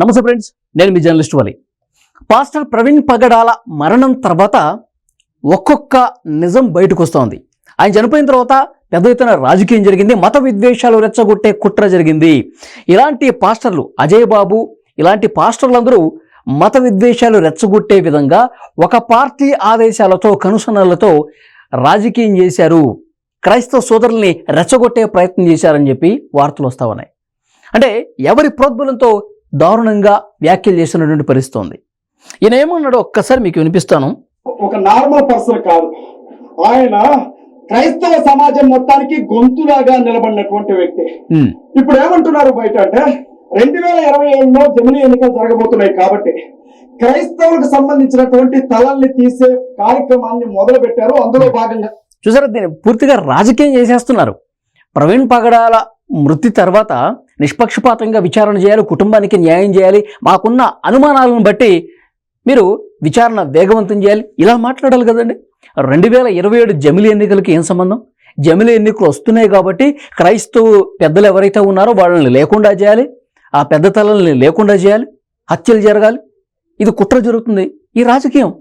నమస్తే ఫ్రెండ్స్ నేను మీ జర్నలిస్ట్ వలి. పాస్టర్ ప్రవీణ్ పగడాల మరణం తర్వాత ఒక్కొక్క నిజం బయటకు వస్తోంది. ఆయన చనిపోయిన తర్వాత పెద్ద ఎత్తున రాజకీయం జరిగింది మత విద్వేషాలు రెచ్చగొట్టే కుట్ర జరిగింది. ఇలాంటి పాస్టర్లు అజయ్ బాబు ఇలాంటి పాస్టర్లందరూ మత విద్వేషాలు రెచ్చగొట్టే విధంగా ఒక పార్టీ ఆదేశాలతో కనుసనలతో రాజకీయం చేశారు. క్రైస్తవ సోదరుల్ని రెచ్చగొట్టే ప్రయత్నం చేశారని చెప్పి వార్తలు వస్తా ఉన్నాయి. అంటే ఎవరి ప్రోద్బలంతో దారుణంగా వ్యాఖ్యలు చేసినటువంటి పరిస్థితి ఉంది ఈయన ఏమన్నాడో ఒక్కసారి మీకు వినిపిస్తాను. ఒక నార్మల్ పర్సన్ కాదు. ఆయన క్రైస్తవ సమాజం మొత్తానికి గొంతులాగా నిలబడినటువంటి వ్యక్తి. ఇప్పుడు ఏమంటున్నారు బయట అంటే రెండు వేల ఇరవై ఏడులో జమిలీ ఎన్నికలు జరగబోతున్నాయి కాబట్టి క్రైస్తవులకు సంబంధించినటువంటి తలల్ని తీసే కార్యక్రమాన్ని మొదలు పెట్టారు అందులో భాగంగా చూసారా దీన్ని పూర్తిగా రాజకీయం చేసేస్తున్నారు. ప్రవీణ్ పగడాల మృతి తర్వాత నిష్పక్షపాతంగా విచారణ చేయాలి కుటుంబానికి న్యాయం చేయాలి. మాకున్న అనుమానాలను బట్టి మీరు విచారణ వేగవంతం చేయాలి. ఇలా మాట్లాడాలి కదండి. రెండు వేల ఇరవై ఏడు జమిలి ఎన్నికలకి ఏం సంబంధం? జమిలి ఎన్నికలు వస్తున్నాయి కాబట్టి క్రైస్తవు పెద్దలు ఎవరైతే ఉన్నారో వాళ్ళని లేకుండా చేయాలి. ఆ పెద్ద తలల్ని లేకుండా చేయాలి. హత్యలు జరగాలి. ఇది కుట్ర జరుగుతుంది. ఈ రాజకీయం.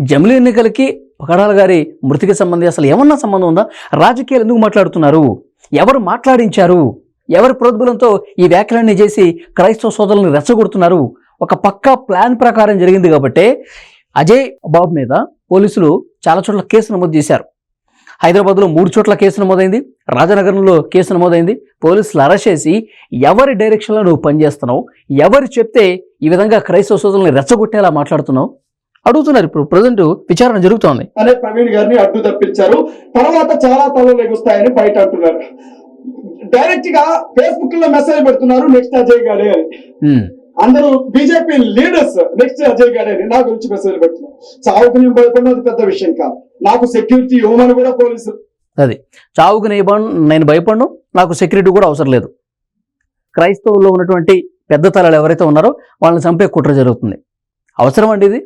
జమిలి ఎన్నికలకి పగడాల గారి మృతికి సంబంధించి అసలు ఏమన్నా సంబంధం ఉందా? రాజకీయాలు ఎందుకు మాట్లాడుతున్నారు? ఎవరు మాట్లాడించారు? ఎవరి ప్రోద్బలంతో ఈ వ్యాఖ్యలన్నీ చేసి క్రైస్తవ సోదరులను రెచ్చగొడుతున్నారు? ఒక పక్కా ప్లాన్ ప్రకారం జరిగింది కాబట్టి అజయ్ బాబు మీద పోలీసులు చాలా చోట్ల కేసు నమోదు చేశారు. హైదరాబాద్లో మూడు చోట్ల కేసు నమోదైంది రాజనగరంలో కేసు నమోదైంది. పోలీసులు అరెస్ట్ చేసి ఎవరి డైరెక్షన్లో నువ్వు పనిచేస్తున్నావు? ఎవరు చెప్తే ఈ విధంగా క్రైస్తవ సోదరులను రెచ్చగొట్టేలా మాట్లాడుతున్నావు? అడుగుతున్నారు ఇప్పుడు ప్రజెంట్ విచారణ జరుగుతోంది. అనే ప్రవీణ్ గారిని అడ్డు తప్పించారు. తర్వాత చాలా తలలు ఎగుస్తాయని బయట అంటున్నారు. డైరెక్ట్గా ఫేస్బుక్లో మెసేజ్ పెడుతున్నారు నెక్స్ట్ అజయ్ గారే అని. అందరూ బీజేపీ లీడర్స్ నెక్స్ట్ అజయ్ గారే అని నా గురించి మెసేజ్ పెడుతున్నారు. చావుకు నేను భయపడినది పెద్ద విషయం కాదు. నాకు సెక్యూరిటీ ఇవ్వమని కూడా పోలీసులు. అది. చావుకు నేను భయపడను నాకు సెక్యూరిటీ కూడా అవసరం లేదు. క్రైస్తవుల్లో ఉన్నటువంటి పెద్ద తలాలు ఎవరైతే ఉన్నారో వాళ్ళని చంపే కుట్ర జరుగుతుంది. అవసరం అండి ఇది?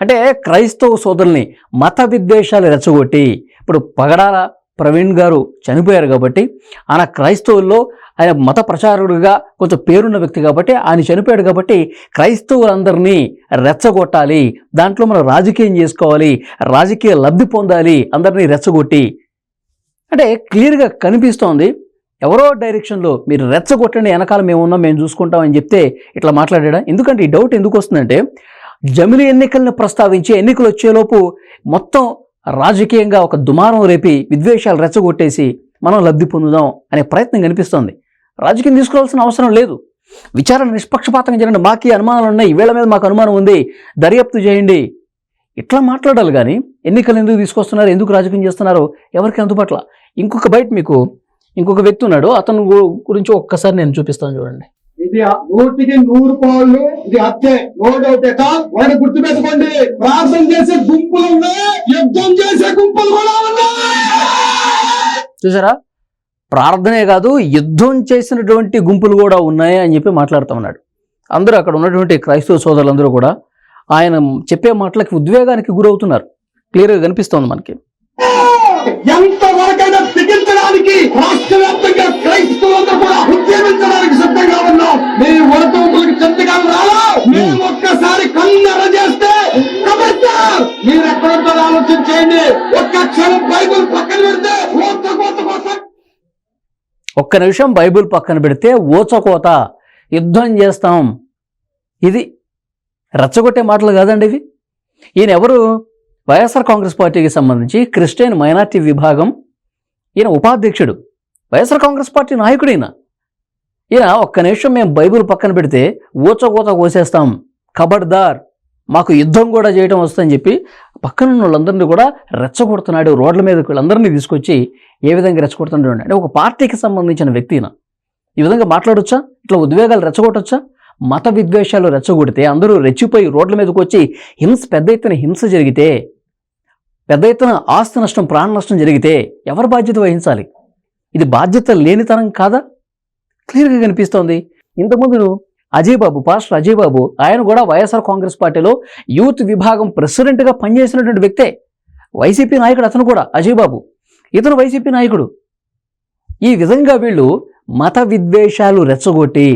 అంటే క్రైస్తవ సోదరుల్ని మత విద్వేషాలు రెచ్చగొట్టి ఇప్పుడు పగడాల ప్రవీణ్ గారు చనిపోయారు కాబట్టి ఆయన క్రైస్తవుల్లో ఆయన మత ప్రచారుడిగా కొంచెం పేరున్న వ్యక్తి కాబట్టి ఆయన చనిపోయాడు కాబట్టి క్రైస్తవులందరినీ రెచ్చగొట్టాలి దాంట్లో మనం రాజకీయం చేసుకోవాలి రాజకీయ లబ్ధి పొందాలి అందరినీ రెచ్చగొట్టి. అంటే క్లియర్గా కనిపిస్తోంది ఎవరో డైరెక్షన్లో మీరు రెచ్చగొట్టండి వెనకాల మేము ఉన్నాం మేము చూసుకుంటామని చెప్తే ఇట్లా మాట్లాడా ఎందుకంటే ఈ డౌట్ ఎందుకు వస్తుందంటే జమిలి ఎన్నికలను ప్రస్తావించి ఎన్నికలు వచ్చేలోపు మొత్తం రాజకీయంగా ఒక దుమారం రేపి విద్వేషాలు రెచ్చగొట్టేసి మనం లబ్ధి పొందుదాం అనే ప్రయత్నం కనిపిస్తోంది. రాజకీయం తీసుకోవాల్సిన అవసరం లేదు. విచారణ నిష్పక్షపాతంగా జరగండి మాకు ఈ అనుమానాలు ఉన్నాయి. ఈవేళ మీద మాకు అనుమానం ఉంది. దర్యాప్తు చేయండి. ఇట్లా మాట్లాడాలి కానీ ఎన్నికలు ఎందుకు తీసుకొస్తున్నారు? ఎందుకు రాజకీయం చేస్తున్నారు? ఎవరికి అందుబాటులో? ఇంకొక బయట మీకు ఇంకొక వ్యక్తి ఉన్నాడు. అతను గురించి ఒక్కసారి నేను చూపిస్తాను చూడండి. ఇది నూటికి నూరు పాళ్ళు ఇది హత్యే. నో డౌట్ వాడిని గుర్తుపెట్టుకోండి. ప్రార్థన చేసే గుంపులు ఉన్నాయి. యుద్ధం చేసే గుంపులు కూడా ఉన్నాయి. చూసారా? ప్రార్థనే కాదు యుద్ధం చేసినటువంటి గుంపులు కూడా ఉన్నాయి అని చెప్పి మాట్లాడుతూ ఉన్నాడు. అందరూ అక్కడ ఉన్నటువంటి క్రైస్తవ సోదరులందరూ కూడా ఆయన చెప్పే మాటలకి ఉద్వేగానికి గురవుతున్నారు. క్లియర్గా కనిపిస్తోంది మనకి. ఎంత వరకైనా బిగించడానికి రాష్ట్ర వ్యాప్తంగా క్రైస్తవులందరూ ఒక్క నిమిషం బైబిల్ పక్కన పెడితే ఓచకోత యుద్ధం చేస్తాం. ఇది రెచ్చగొట్టే మాటలు కాదండి ఇవి. ఈయన ఎవరు? వైఎస్ఆర్ కాంగ్రెస్ పార్టీకి సంబంధించి క్రిస్టియన్ మైనార్టీ విభాగం ఈయన ఉపాధ్యక్షుడు. వైఎస్ఆర్ కాంగ్రెస్ పార్టీ నాయకుడు ఈయన. ఈయన ఒక్క నిమిషం మేము బైబిల్ పక్కన పెడితే ఊచకోత కోసేస్తాం. కబడ్దార్ మాకు యుద్ధం కూడా చేయడం వస్తుందని చెప్పి పక్కన ఉన్న వాళ్ళందరినీ కూడా రెచ్చగొడుతున్నాడు రోడ్ల మీద వీళ్ళందరినీ తీసుకొచ్చి ఏ విధంగా రెచ్చగొడుతుండే అంటే ఒక పార్టీకి సంబంధించిన వ్యక్తిన ఈ విధంగా మాట్లాడొచ్చా? ఇట్లా ఉద్వేగాలు రెచ్చగొట్టొచ్చా? మత విద్వేషాలు రెచ్చగొడితే అందరూ రెచ్చిపోయి రోడ్ల మీదకి వచ్చి హింస పెద్ద ఎత్తున హింస జరిగితే పెద్ద ఎత్తున ఆస్తి నష్టం ప్రాణ నష్టం జరిగితే ఎవరు బాధ్యత వహించాలి? ఇది బాధ్యత లేనితనం కాదా? క్లియర్గా కనిపిస్తోంది. ఇంతకుముందు అజయ్ బాబు పాస్టర్ అజయ్ బాబు ఆయన కూడా వైఎస్ఆర్ కాంగ్రెస్ పార్టీలో యూత్ విభాగం ప్రెసిడెంట్గా పనిచేసినటువంటి వ్యక్తే. వైసీపీ నాయకుడు అతను కూడా అజయ్ బాబు ఇతను వైసీపీ నాయకుడు. ఈ విధంగా వీళ్ళు మత విద్వేషాలు రెచ్చగొట్టి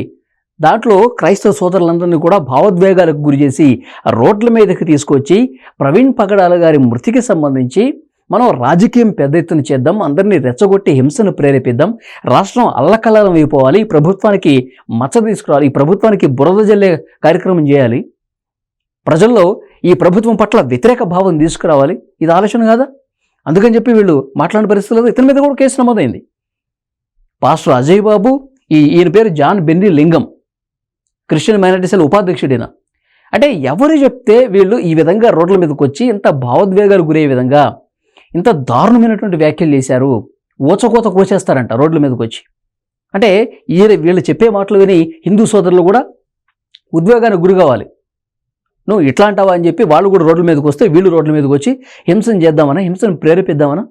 దాంట్లో క్రైస్తవ సోదరులందరినీ కూడా భావోద్వేగాలకు గురి చేసి రోడ్ల మీదకి తీసుకొచ్చి ప్రవీణ్ పగడాల గారి మృతికి సంబంధించి మనం రాజకీయం పెద్ద ఎత్తున చేద్దాం అందరినీ రెచ్చగొట్టి హింసను ప్రేరేపిద్దాం రాష్ట్రం అల్లకల్లం అయిపోవాలి ఈ ప్రభుత్వానికి మచ్చ తీసుకురావాలి ఈ ప్రభుత్వానికి బురద జల్లే కార్యక్రమం చేయాలి. ప్రజల్లో ఈ ప్రభుత్వం పట్ల వ్యతిరేక భావం తీసుకురావాలి. ఇది ఆలోచన కాదా? అందుకని చెప్పి వీళ్ళు మాట్లాడిన పరిస్థితుల్లో ఇతని మీద కూడా కేసు నమోదైంది. పాస్టర్ అజయ్ బాబు ఈ ఈయన పేరు John Benny Lingam Christian minority cell ఉపాధ్యక్షుడిన. అంటే ఎవరు చెప్తే వీళ్ళు ఈ విధంగా రోడ్ల మీదకి వచ్చి ఇంత భావోద్వేగాలు గురయ్యే విధంగా ఇంత దారుణమైనటువంటి వ్యాఖ్యలు చేశారు ఊచకోత కోసేస్తారంట రోడ్ల మీదకి వచ్చి. అంటే ఈయన వీళ్ళు చెప్పే మాటలు విని హిందూ సోదరులు కూడా ఉద్వేగానికి గురి కావాలి. నువ్వు ఇట్లా అంటావా అని చెప్పి వాళ్ళు కూడా రోడ్ల మీదకి వస్తే వీళ్ళు రోడ్ల మీదకి వచ్చి హింసను చేద్దామనా హింసను ప్రేరేపిద్దామనా?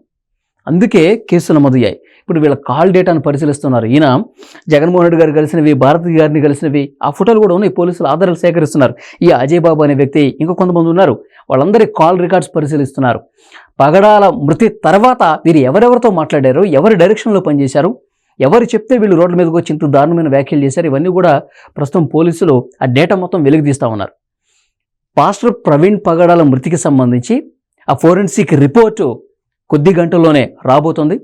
అందుకే కేసులు నమోదయ్యాయి. ఇప్పుడు వీళ్ళ కాల్ డేటాను పరిశీలిస్తున్నారు. ఈయన జగన్మోహన్ రెడ్డి గారు కలిసినవి భారతి గారిని కలిసినవి ఆ ఫోటోలు కూడా ఉన్నాయి. పోలీసులు ఆధారాలు సేకరిస్తున్నారు. ఈ అజయ్ బాబు అనే వ్యక్తి ఇంకా కొంతమంది ఉన్నారు. వాళ్ళందరి కాల్ రికార్డ్స్ పరిశీలిస్తున్నారు. పగడాల మృతి తర్వాత వీరు ఎవరెవరితో మాట్లాడారు? ఎవరి డైరెక్షన్లో పనిచేశారు? ఎవరు చెప్తే వీళ్ళు రోడ్ల మీదకి వచ్చి ఇంత దారుణమైన వ్యాఖ్యలు చేశారు? ఇవన్నీ కూడా ప్రస్తుతం పోలీసులు ఆ డేటా మొత్తం వెలుగు తీస్తూ ఉన్నారు. పాస్టర్ ప్రవీణ్ పగడాల మృతికి సంబంధించి ఆ ఫోరెన్సిక్ రిపోర్టు కొద్ది గంటల్లోనే రాబోతుంది.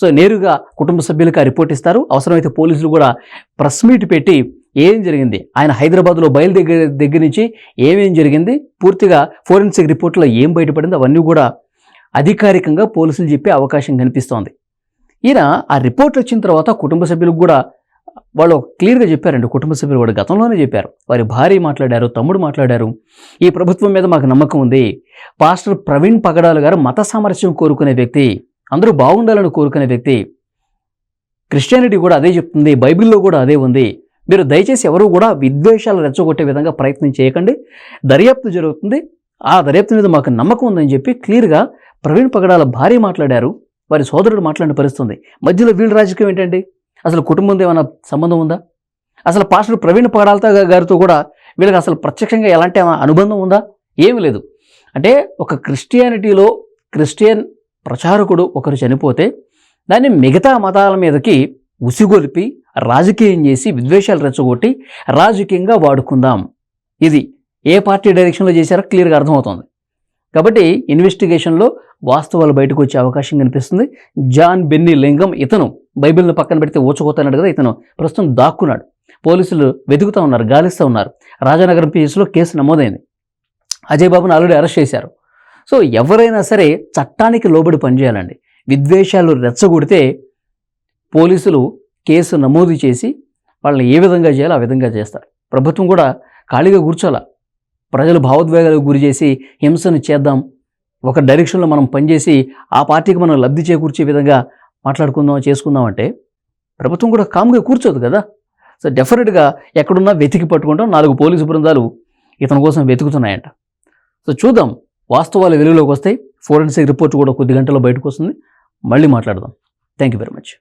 సో నేరుగా కుటుంబ సభ్యులకు ఆ రిపోర్ట్ ఇస్తారు. అవసరమైతే పోలీసులు కూడా ప్రెస్ మీట్ పెట్టి ఏం జరిగింది ఆయన హైదరాబాద్లో బయలు దగ్గర దగ్గర నుంచి ఏమేం జరిగింది పూర్తిగా ఫోరెన్సిక్ రిపోర్ట్లో ఏం బయటపడింది అవన్నీ కూడా అధికారికంగా పోలీసులు చెప్పే అవకాశం కనిపిస్తోంది. ఈయన ఆ రిపోర్ట్ వచ్చిన తర్వాత కుటుంబ సభ్యులకు కూడా వాళ్ళు క్లియర్గా చెప్పారండి కుటుంబ సభ్యులు కూడా గతంలోనే చెప్పారు. వారి భార్య మాట్లాడారు తమ్ముడు మాట్లాడారు. ఈ ప్రభుత్వం మీద మాకు నమ్మకం ఉంది. పాస్టర్ ప్రవీణ్ పగడాలు గారు మత సామరస్యం కోరుకునే వ్యక్తి అందరూ బాగుండాలని కోరుకునే వ్యక్తి. క్రిస్టియానిటీ కూడా అదే చెప్తుంది బైబిల్లో కూడా అదే ఉంది. మీరు దయచేసి ఎవరు కూడా విద్వేషాలు రెచ్చగొట్టే విధంగా ప్రయత్నం చేయకండి. దర్యాప్తు జరుగుతుంది. ఆ దర్యాప్తు మీద మాకు నమ్మకం ఉందని చెప్పి క్లియర్గా ప్రవీణ్ పగడాల భార్య మాట్లాడారు. వారి సోదరుడు మాట్లాడిన పరిస్థితుంది మధ్యలో వీళ్ళ రాజకీయం ఏంటండి? అసలు కుటుంబంతో ఏమైనా సంబంధం ఉందా? అసలు పాస్టర్ ప్రవీణ్ పగడాలతో గారితో కూడా వీళ్ళకి అసలు ప్రత్యక్షంగా ఎలాంటి అనుబంధం ఉందా? ఏమీ లేదు. అంటే ఒక క్రిస్టియానిటీలో క్రిస్టియన్ ప్రచారకుడు ఒకరు చనిపోతే దాన్ని మిగతా మతాల మీదకి ఉసిగొలిపి రాజకీయం చేసి విద్వేషాలు రెచ్చగొట్టి రాజకీయంగా వాడుకుందాం. ఇది ఏ పార్టీ డైరెక్షన్లో చేశారో క్లియర్గా అర్థమవుతుంది. కాబట్టి ఇన్వెస్టిగేషన్లో వాస్తవాలు బయటకు వచ్చే అవకాశం కనిపిస్తుంది. జాన్ బెన్నీ లింగం ఇతను బైబిల్ను పక్కన పెడితే ఊచకోతన్నాడు కదా ఇతను. ప్రస్తుతం దాక్కున్నాడు. పోలీసులు వెతుకుతూ ఉన్నారు గాలిస్తూ ఉన్నారు. రాజానగరం పిఎస్లో కేసు నమోదైంది. అజయ్ బాబును ఆల్రెడీ అరెస్ట్ చేశారు. సో ఎవరైనా సరే చట్టానికి లోబడి పనిచేయాలండి. విద్వేషాలు రెచ్చగొడితే పోలీసులు కేసు నమోదు చేసి వాళ్ళని ఏ విధంగా చేయాలో ఆ విధంగా చేస్తారు. ప్రభుత్వం కూడా ఖాళీగా కూర్చోాల ప్రజలు భావోద్వేగాలకు గురి చేసి హింసను చేద్దాం. ఒక డైరెక్షన్లో మనం పనిచేసి ఆ పార్టీకి మనం లబ్ధి చేకూర్చే విధంగా మాట్లాడుకుందాం చేసుకుందాం అంటే ప్రభుత్వం కూడా కామ్గా కూర్చోదు కదా. సో డెఫినెట్గా ఎక్కడున్నా వెతికి పట్టుకుంటాం. నాలుగు పోలీసు బృందాలు ఇతని కోసం వెతుకుతున్నాయంట. సో చూద్దాం. వాస్తవాలు వెలుగులోకి వస్తాయి. ఫోరెన్సిక్ రిపోర్ట్ కూడా కొద్ది గంటల్లో బయటకు వస్తుంది. మళ్ళీ మాట్లాడదాం. Thank you very much